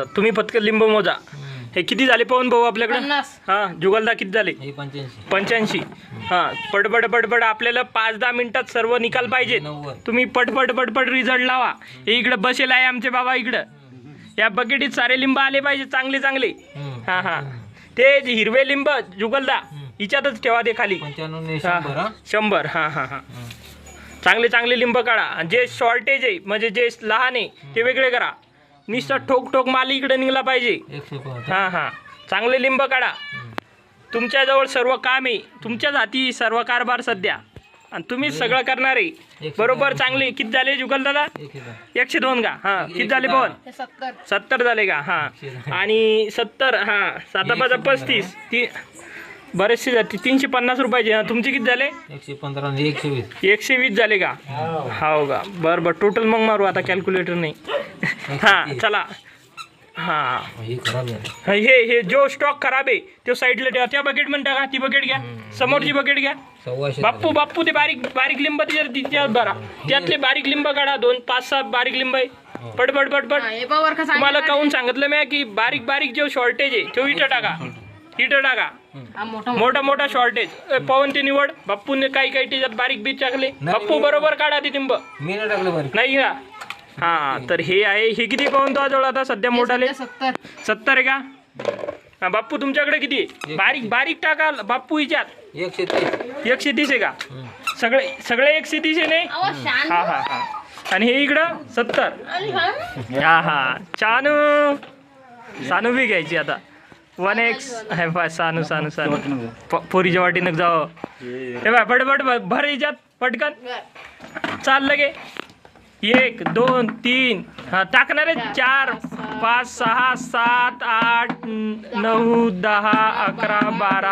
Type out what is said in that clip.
तुम्ही फक्त लिंब मोजा. हे किती झाले पवन भाऊ आपल्याकडे. हा जुगलदा किती झाले? पंच्याऐंशी. हा पडपड पडपड आपल्याला पाच दहा मिनिटात सर्व निकाल नव्वद. तुम्ही पटपट पटपट रिझल्ट लावा. हे इकडे बसेल आहे आमचे बाबा इकडं. या बकेटीत सारे लिंब आले पाहिजे चांगले चांगले. हा हा. ते जे हिरवे लिंब जुगलदा. हिच्यातच ठेवा ते खाली. हा, शंभर हा? शंभर हा हा हा. चांगले चांगले लिंब काढा. आणि जे शॉर्टेज आहे म्हणजे जे लहान आहे ते वेगळे करा. नुसतं ठोक ठोक माल इकडे निघला पाहिजे. एकशे पाच हां हां. चांगले लिंब काढा. तुमच्याजवळ सर्व काम आहे. तुमच्याच हाती सर्व कारभार सध्या. आणि तुम्हीच सगळं करणार आहे. बरोबर. चांगले. किती झाले जुगल दादा? एकशे दोन का? हां. किती झाले ते सत्तर. सत्तर झाले का? हां. आणि सत्तर हां. साता पाच. पस्तीस. ती बरेचसे जाते. तीनशे पन्नास रुपयाचे. हां तुमचे किती झाले? एकशे पंधरा आणि एकशे वीस. एकशे वीस झाले का? हो. का? बरं बरं. टोटल मग मारू. आता कॅल्क्युलेटर नाही. हां चला. हां. हे खराब आहे हे हे जो स्टॉक खराब आहे तो साईडला ठेवा. त्या बकेटमध्ये टाका ती बकेट घ्या. समोरची बकेट घ्या. सव्वाशे बाप्पू बाप्पू ते बारीक बारीक लिंब तिच्यात तिच्यात भरा. त्यातले बारीक लिंब काढा. दोन पाच सहा बारीक लिंब आहे. पटपट पटपट हा, हे पावर का तुम्हाला सांगितलं काहून सांगितलं मी की बारीक बारीक जो शॉर्टेज आहे तो इथं टाका. इथं टाका. हा मोठा मोठा. मोठा शॉर्टेज पवन ते निवड. बाप्पूने काही काही त्याच्यात बारीक बीट टाकले. बाप्पू बरोबर काढा ते लिंब. मी नाही टाकलं बरं नाही का हा तर हे आहे हे किती पवन तो जवळ आता? सध्या मोठाले सत्तर. सत्तर आहे का? हा, बाप्पू तुमच्याकडे किती? आहे बारीक बारीक टाका बाप्पू हिच्यात. एकशे तीस. एकशे तीस आहे का? सगळे सगळे एकशे तीस आहे नाही? अहो. हा हा हा. आणि हे इकडं? सत्तर. आणि हा? हा चानू सानू बी घ्यायची आता. One x. हे पाय सानू सानू सानू प- पोरीच्या वाटीनं जावं. हे. बाय पटपट भर याच्यात पटकन. चाल लगे. एक दोन तीन. टाकणार आहे चार पाच सहा सात आठ नऊ दहा अकरा बारा.